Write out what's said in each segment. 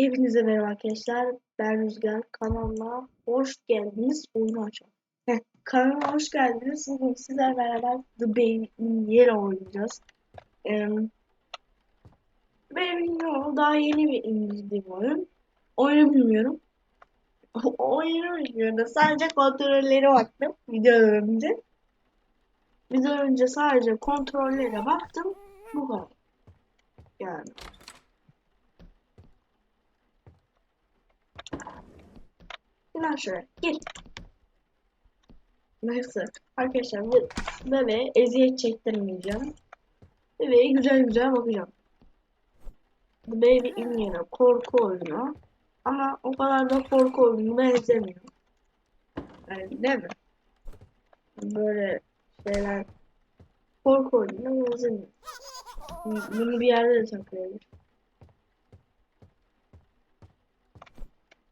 Hepinize merhaba arkadaşlar. Ben Rüzgar. Kanalıma hoş geldiniz. Oyunu açalım. Kanalıma hoş geldiniz. Bugün sizlerle beraber The Baby in Yellow oynayacağız. Ee, Baby in Yellow daha yeni bir indirdiğim oyun. Oyunu bilmiyorum. oyunu bilmiyorum. Sadece kontrollere baktım. Videodan önce. Videodan önce sadece kontrollere baktım. Bu kadar. Yani. Lan şöyle gir. Neyse arkadaşlar bu bebeğe eziyet çektirmeyeceğim. Bebeğe güzel güzel bakacağım. Baby in Yellow korku oyunu. Ama o kadar da korku oyunu benzemiyor. Yani değil mi? Böyle şeyler korku oyununa benzemiyor. Bunu bir yerde de saklayabilir.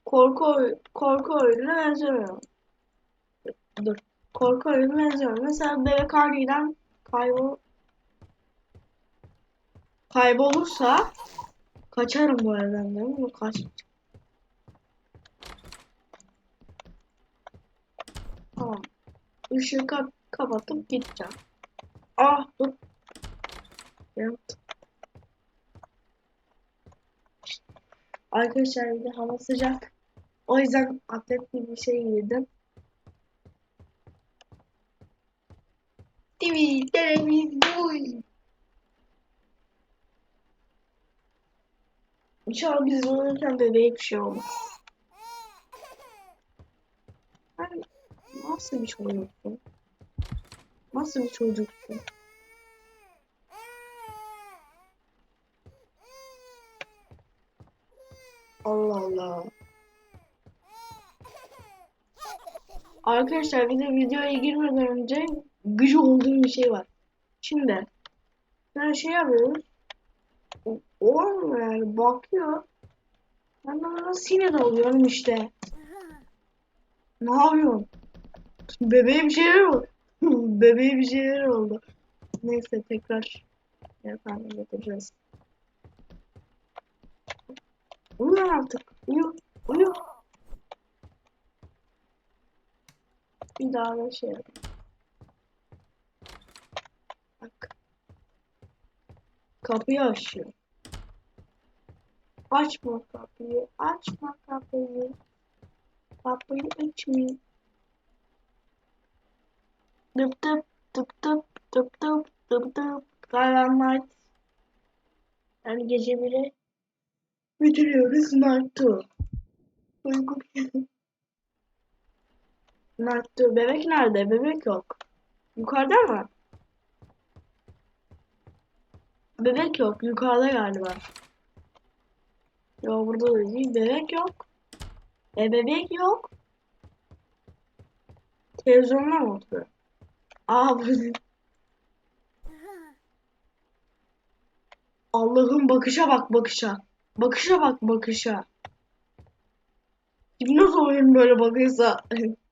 Korku korku oyununa benzemiyor. Dur. Korku oyununa benziyor. Mesela bebek aniden kaybol kaybolursa kaçarım bu evden değil mi? Kaç. Tamam. Işığı kap kapatıp gideceğim. Ah dur. Evet. Arkadaşlar bir de hava sıcak. O yüzden atlet gibi bir şey giydim. TV, televizyon. İnşallah biz olurken bebeğe bir şey olmaz. Sen nasıl bir çocuksun? Nasıl bir çocuksun? Allah Allah. Arkadaşlar bir de videoya girmeden önce gıcı olduğum bir şey var. Şimdi ben şey yapıyoruz. Olmuyor yani bakıyor. Ben de ona sinir oluyorum işte. Ne yapıyorsun? Bebeğe bir şeyler oldu. Bebeğe bir şeyler oldu. Neyse tekrar yatağına getireceğiz. Uyu artık. Uyu. Uyu. Bir daha da şey. Bak. Kapıyı açıyor. Açma kapıyı. Açma kapıyı. Kapıyı açmıyor. Tıp tıp tıp tıp tıp tıp tıp tıp. Karanlık. Yani gece bile bitiriyoruz Naruto. Uyku Naruto. Bebek nerede? Bebek yok. Yukarıda mı? Bebek yok. Yukarıda galiba. Yo burada da değil. Bebek yok. E bebek yok. Televizyonda mı oturuyor? Aa burada. Allah'ım bakışa bak bakışa. Bakışa bak bakışa. Kim nasıl oyun böyle bakıyorsa.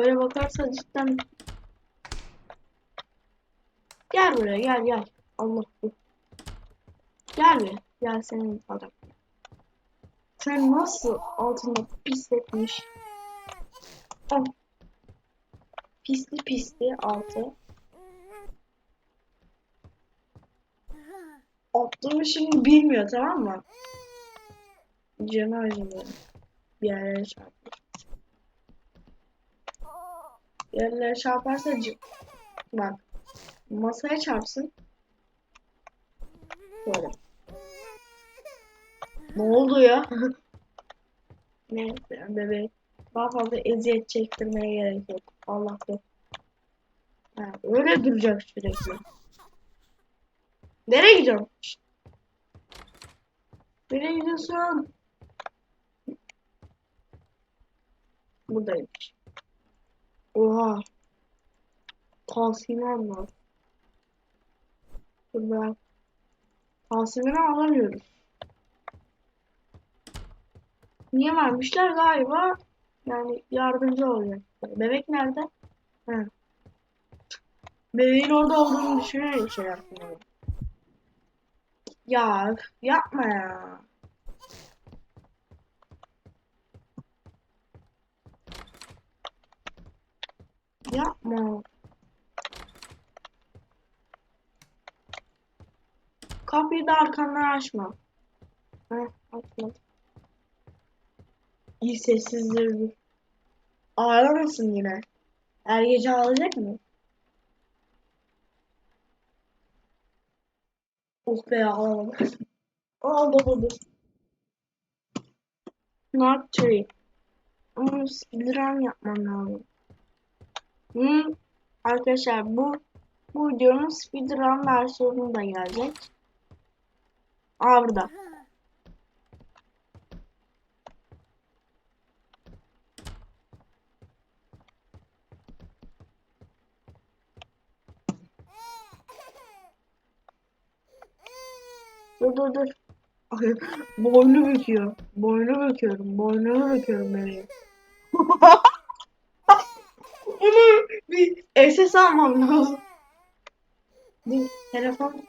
böyle bakarsa cidden. Gel buraya gel gel. Allah bu. Gel be. Gel senin adam. Sen nasıl altında pisletmiş. Oh. Pisli pisli altı. Attığımı şimdi bilmiyor tamam mı? Canı acımıyor. Bir yerlere çarpar. Yerlere çarparsa bak masaya çarpsın. Böyle. Ne oldu ya? Neyse bebek. Daha fazla eziyet çektirmeye gerek yok. Allah yok. Ha, öyle duracak sürekli. Nereye gidiyorsun? Nereye gidiyorsun? Buradaymış. Oha. Tavsiyem var. Ben. Tavsiyemi alamıyoruz. Niye vermişler galiba? Yani yardımcı oluyor. Bebek nerede? Ha. Bebeğin orada olduğunu düşünerek şey yapmıyorum. Ya yapma ya. Yapma. Kapıyı da arkandan açma. Heh, açma. İyi sessizdir dur. Ağlamasın yine. Her gece ağlayacak mı? Oh be ağlamadı. Ağlamadı. Not tree. Ama speedrun yapmam lazım. Hmm. Arkadaşlar bu bu videonun speedrun versiyonu da gelecek. Aa burada. Dur dur dur. Boynu büküyor. Boynu büküyorum. Boynunu büküyorum bebeğim. Bunu bir SS almam lazım. Telefon.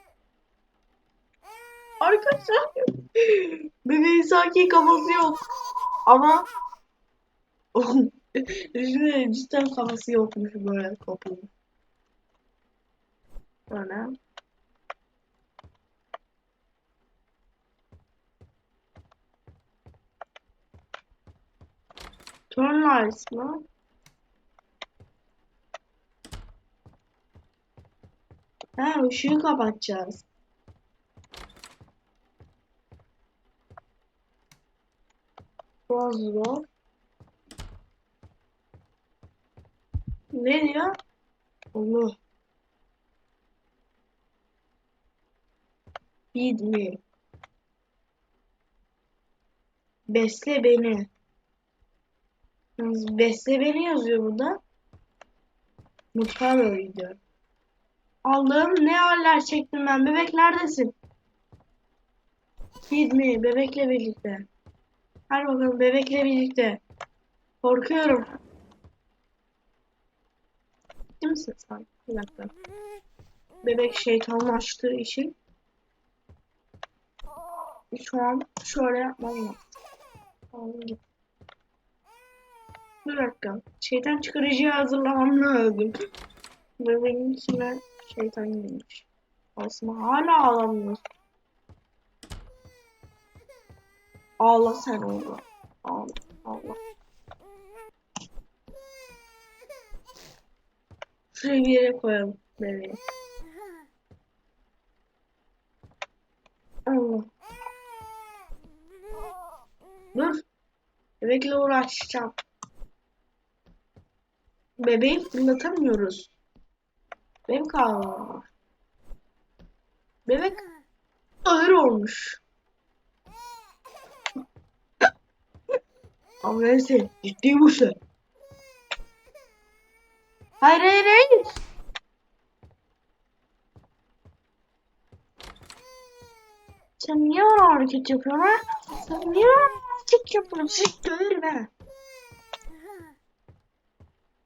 Arkadaşlar. Bebeğin sanki kafası yok. Ama Düşünün cidden kafası yokmuş böyle kopulu. Böyle. Turn lights mı? Ha ışığı kapatacağız. Zor. Ne diyor? Allah. Feed me. Besle beni. Besle beni yazıyor burada. Mutfağa doğru gidiyor. Allah'ım ne haller çektim ben. Bebek neredesin? Feed me. Bebekle birlikte. Hadi bakalım bebekle birlikte. Korkuyorum. Değil misin sen? Bir dakika. Bebek şeytanlaştığı için şu an şöyle yapmam lazım. Tamam, git. Bir dakika. Şeytan çıkarıcıyı hazırlamam lazım. Bebeğin içine şeytan girmiş. Aslında hala ağlamıyor. Ağla sen oğlum. Ağla. Ağla. Şuraya bir yere koyalım bebeği. Allah. Dur. Bebekle uğraşacağım. Bebeği fırlatamıyoruz. Benim kavramım var. Bebek ağır olmuş. Ama neyse ciddi misin? Hayır hayır hayır. Sen niye bana hareket yapıyorsun ha? Sen niye bana hareket yapıyorsun? Siz döverim ha.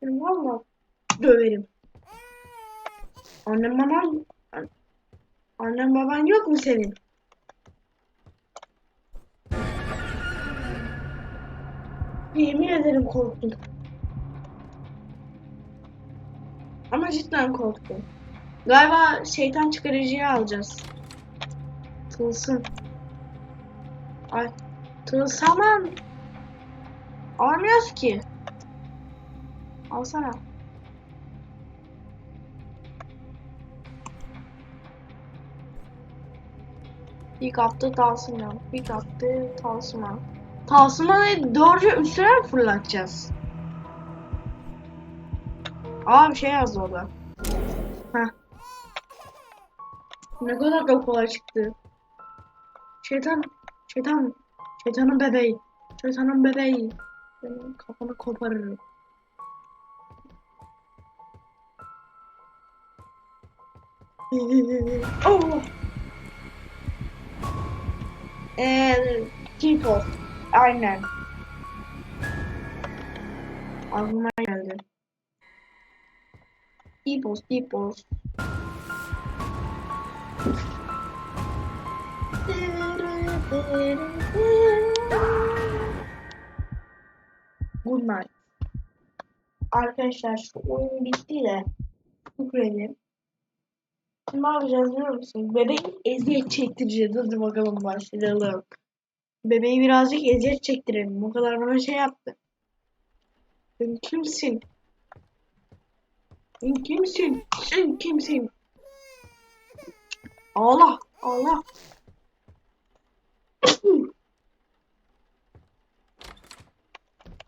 Valla döverim. Annem baban Annem baban yok mu senin? Yemin ederim korktum. Ama cidden korktum. Galiba şeytan çıkarıcıyı alacağız. Tılsım. Ay. Tılsaman. Alamıyoruz ki. Alsana. Pick up'ta Talsman. Pick up'ta Talsman. Talsman'ı doğruca üstüne mi fırlatacağız? Aa bir şey yazdı orada. Heh. Ne kadar da kolay çıktı. Şeytan, şeytan, şeytanın bebeği. Şeytanın bebeği. Senin kafanı koparırım. oh. Eee, T-Pop. Aynen. Aklıma geldi. T-Pop. Good night. Arkadaşlar şu oyun bitti de şükredin. Ne yapacağız biliyor musun? Bebeği eziyet çektireceğiz. Hadi bakalım başlayalım. Bebeği birazcık eziyet çektirelim. O kadar bana şey yaptı. Sen kimsin? Sen kimsin? Sen kimsin? Allah! Allah!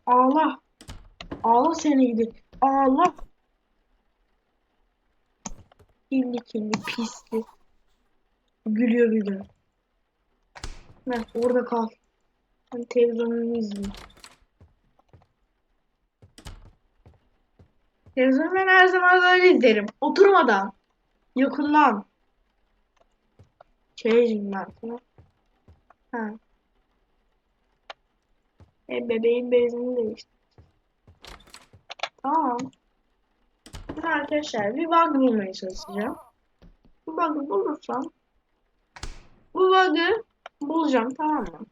Allah! Allah seni gidi. Allah! Kirli kirli pisli. Gülüyor bir de. Heh, orada kal. Ben televizyonumu izleyeyim. Televizyonu ben her zaman böyle izlerim. Oturmadan. Yakından. Çeyizim ben sana. Ha. E bebeğin bezini değiştir. Tamam. Şimdi arkadaşlar bir bug bulmaya çalışacağım. Bu bug'ı bulursam bu bug'ı bulacağım tamam mı?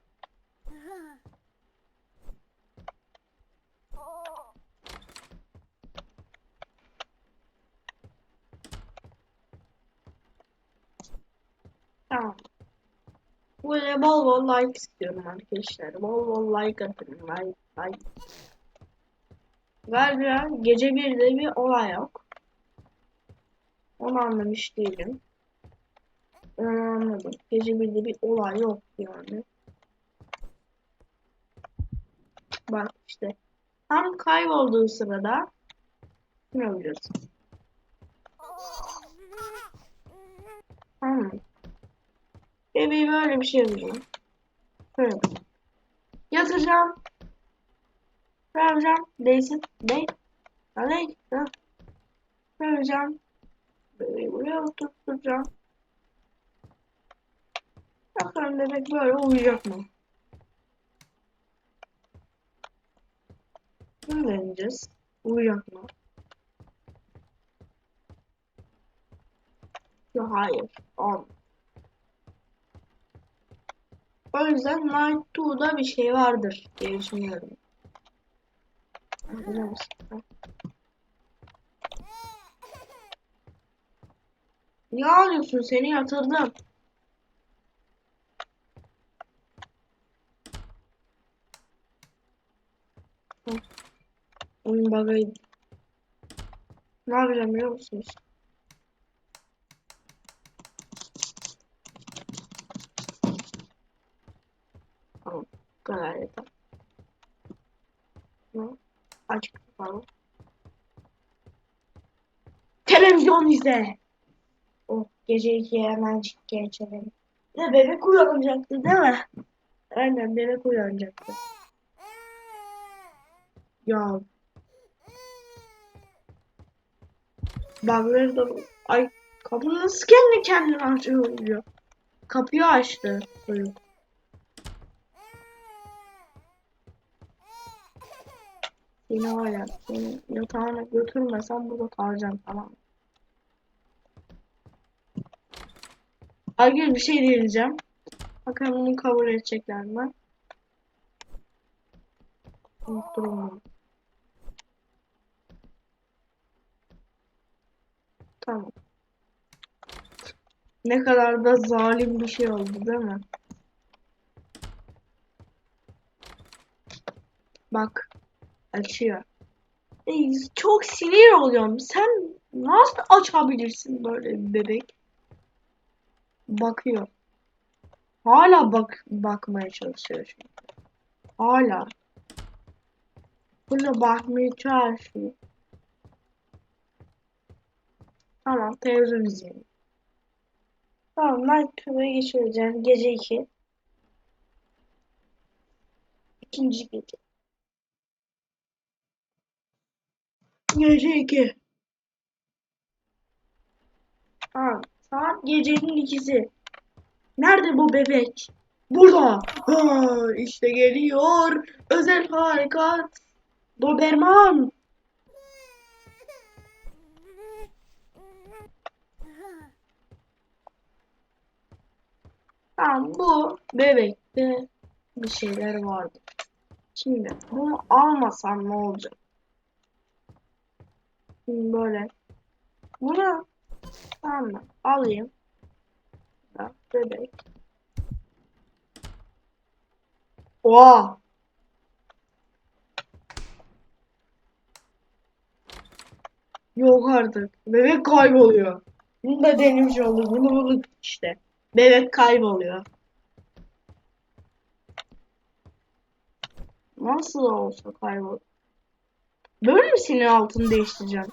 Tamam. Böyle bol bol like istiyorum arkadaşlar. Bol bol like atın. Like, like. Galiba gece birde bir olay yok. Onu anlamış değilim. Onu anladım. Gece birde bir olay yok yani. Bak işte. Tam kaybolduğu sırada ne oluyorsun? Tamam? Bebeği böyle bir şey yapacağım. Böyle. Yatıracağım. Vereceğim. Değsin. Değ. Ha değ. Ha. Vereceğim. Bebeği buraya oturtacağım. Bakalım bebek böyle uyuyacak mı? Bunu deneyeceğiz. Uyuyacak mı? Yok hayır. Olmadı. O yüzden Night 2'da bir şey vardır diye düşünüyorum. Ne ağlıyorsun? Seni yatırdım. Oyun bug'ıydı. Ne yapacağım biliyor musunuz? Tamam. Bu kadar. Hı. Aç. Televizyon izle. Oh gece ikiye hemen geçelim. Ne bebek uyanacaktı değil mi? Aynen bebek uyanacaktı. Ya. Bug'ları da ay kapı nasıl kendi kendine açıyor? Kapıyı açtı çocuk. Seni var ya, seni yatağına götürmesem burada kalacağım tamam? Aygül bir şey diyeceğim. Bakalım bunu kabul edecekler mi? Unutturum bunu. Tamam. Ne kadar da zalim bir şey oldu değil mi? Bak. Açıyor. Çok sinir oluyorum. Sen nasıl açabilirsin böyle bir bebek? Bakıyor. Hala bak bakmaya çalışıyor çünkü. Hala. Bunu bakmaya çalışıyor. Tamam televizyon izleyelim. Tamam Night 2'ya geçireceğim. Gece 2. İkinci gece. Gece 2. Tamam. Saat gecenin ikisi. Nerede bu bebek? Burada. Ha, işte geliyor. Özel harekat. Doberman. Tamam bu bebekte bir şeyler vardı. Şimdi bunu almasam ne olacak? Şimdi böyle. Bunu tamam mı? Alayım. Ya, bebek. Oha! Yok artık. Bebek kayboluyor. Bunu da denemiş olduk. Bunu bulduk işte. Bebek kayboluyor. Nasıl olsa kaybol. Böyle mi senin altını değiştireceğim?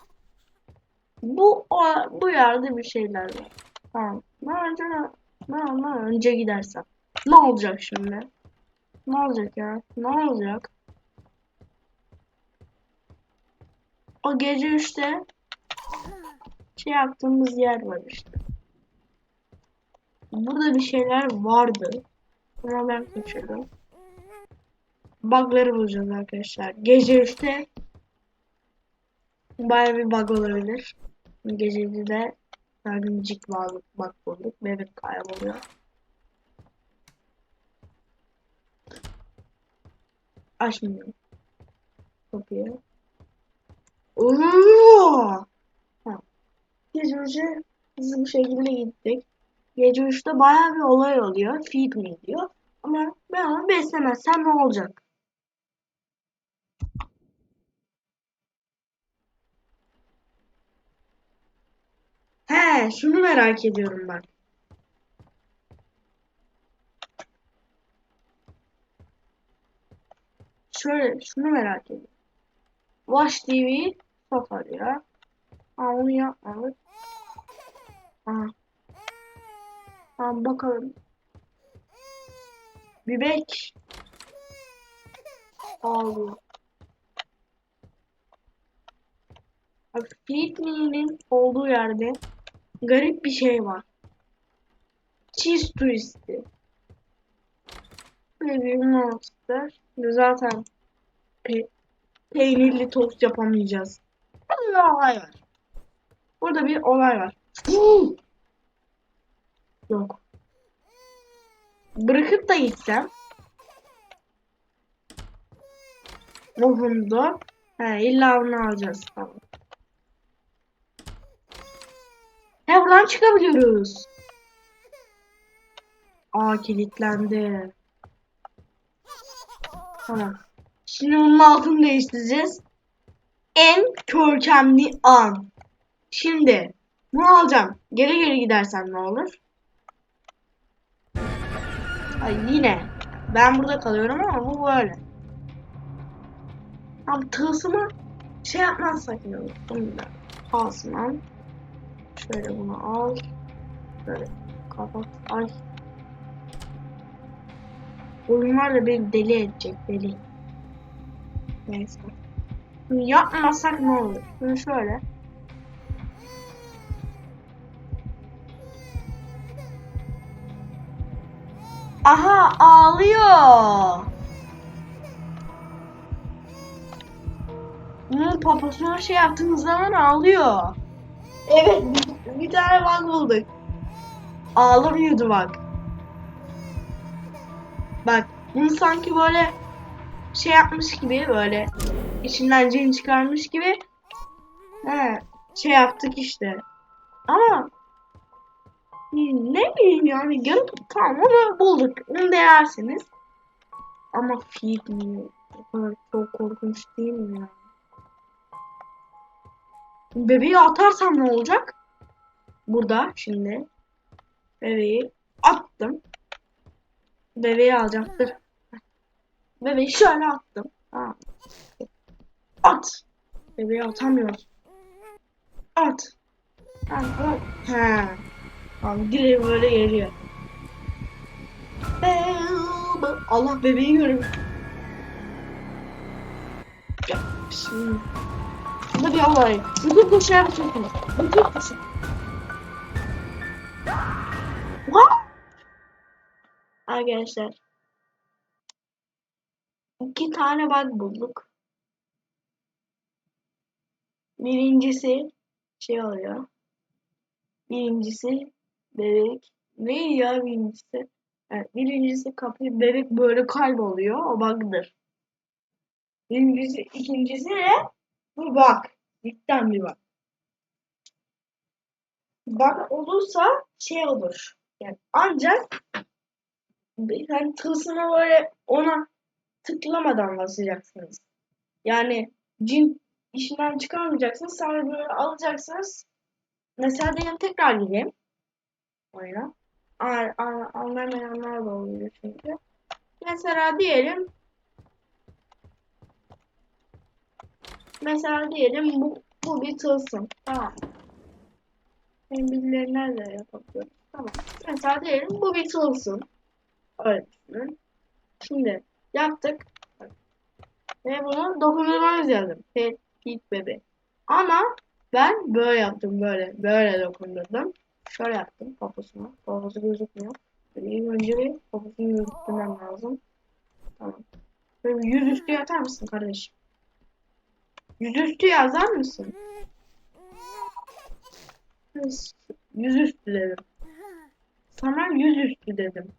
Bu o, bu yerde bir şeyler var. Tamam. Ben önce ben, ben önce gidersem. Ne olacak şimdi? Ne olacak ya? Ne olacak? O gece 3'te şey yaptığımız yer var işte. Burada bir şeyler vardı. Ama ben kaçırdım. Bug'ları bulacağız arkadaşlar. Gece 3'te baya bir bug olabilir. Gece de yardımcık bug, bug bulduk. Bebek kayboluyor. Açmıyorum. Kapıyı. Oo! Ha. Gece 3'e hızlı bir şekilde gittik. Gece 3'te baya bir olay oluyor. Feed me diyor. Ama ben onu beslemezsem ne olacak? He, şunu merak ediyorum ben. Şöyle, şunu merak ediyorum. Watch TV sokar ya. Ha, onu yapmadık. Aha. Tamam bakalım. Bebek. Ağlıyor. Bak Fitney'nin olduğu yerde garip bir şey var. Cheese twisti. Böyle bir monster. Zaten pe peynirli tost yapamayacağız. Bir olay var. Burada bir olay var. Yok. Bırakıp da gitsem. Ruhumda. He illa onu alacağız. Tamam. He buradan çıkabiliyoruz. Aa kilitlendi. Tamam. Şimdi bunun altını değiştireceğiz. En görkemli an. Şimdi bunu alacağım. Geri geri gidersem ne olur? Ay yine. Ben burada kalıyorum ama bu böyle. Tam tılsımı şey yapmazsak ne olur? Bunu da alsın Şöyle bunu al. Böyle kapat. Ay. Oyunlar da beni deli edecek deli. Neyse. Bunu yapmasak ne olur? Bunu şöyle. Aha ağlıyor. Bunun poposuna şey yaptığımız zaman ağlıyor. Evet bir, tane bug bulduk. Ağlamıyordu bak. Bak bunu sanki böyle şey yapmış gibi böyle içinden cin çıkarmış gibi he, şey yaptık işte. Ama ne bileyim yani yarım tamam onu bulduk. Onu denersiniz. Ama kadar çok korkunç değil mi ya? Bebeği atarsam ne olacak? Burada şimdi. Bebeği attım. Bebeği alacaktır. Bebeği şöyle attım. At. Bebeği atamıyoruz. At. At. He. Abi direkt böyle geliyor. Allah bebeği görüyor. Şimdi. Burada bir olay. Bütün koşu yapacaksınız. Bütün koşu. Arkadaşlar. İki tane bug bulduk. Birincisi şey oluyor. Birincisi bebek. Ne ya birincisi? Yani birincisi kapıyı bebek böyle kayboluyor. O bug'dır. Birincisi, ikincisi de bu bug. Cidden bir bug. Bug olursa şey olur. Yani ancak yani tılsımı böyle ona tıklamadan basacaksınız. Yani cin işinden çıkarmayacaksınız. Sonra böyle alacaksınız. Mesela diyelim tekrar gireyim. Oyuna. An- an- Anlamayanlar da oluyor çünkü. Mesela diyelim Mesela diyelim bu, bu bir tılsım. Tamam. Benim birileri nerede yapabiliyorum? Tamam. Mesela diyelim bu bir tılsım. Öyle düşünün. Şimdi yaptık. Ve bunu dokundurmamız lazım. Pet, pit, bebe. Ama ben böyle yaptım böyle. Böyle dokundurdum. Şöyle yaptım poposuna. Poposu gözükmüyor. İlk önce bir poposunu gözükmem lazım. Tamam. Böyle yüzüstü yatar mısın kardeşim? Yüzüstü yazar mısın? Yüzüstü dedim. Sana yüzüstü dedim.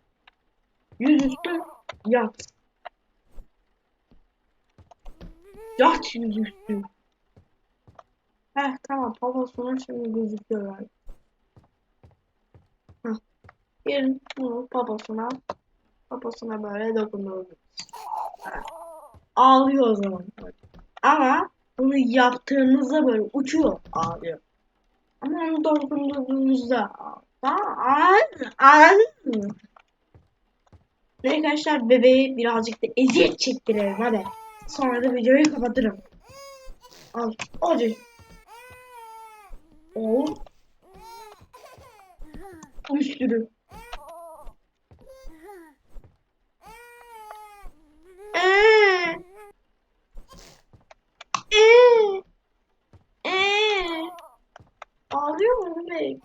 Yüzüstü yat. Yat yüzüstü. Heh tamam babasına şimdi gözüküyor yani. Heh. Gelin bunu babasına babasına böyle dokunduğumuz. Ağlıyor o zaman. Ama bunu yaptığınızda böyle uçuyor ağlıyor. Ama onu dokundurduğunuzda anladın mı? Ne arkadaşlar bebeği birazcık da eziyet çektirelim hadi. Sonra da videoyu kapatırım. Al. Hadi. Oo. Bir sürü. Ağlıyor mu bebek?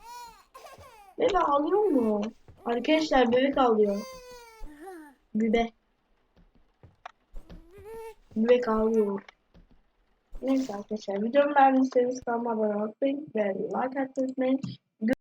Bebek ağlıyor mu? Arkadaşlar bebek ağlıyor. Bebek. Bebek ağlıyor. Neyse arkadaşlar videomu beğendiyseniz kanalıma abone olmayı ve like atmayı unutmayın.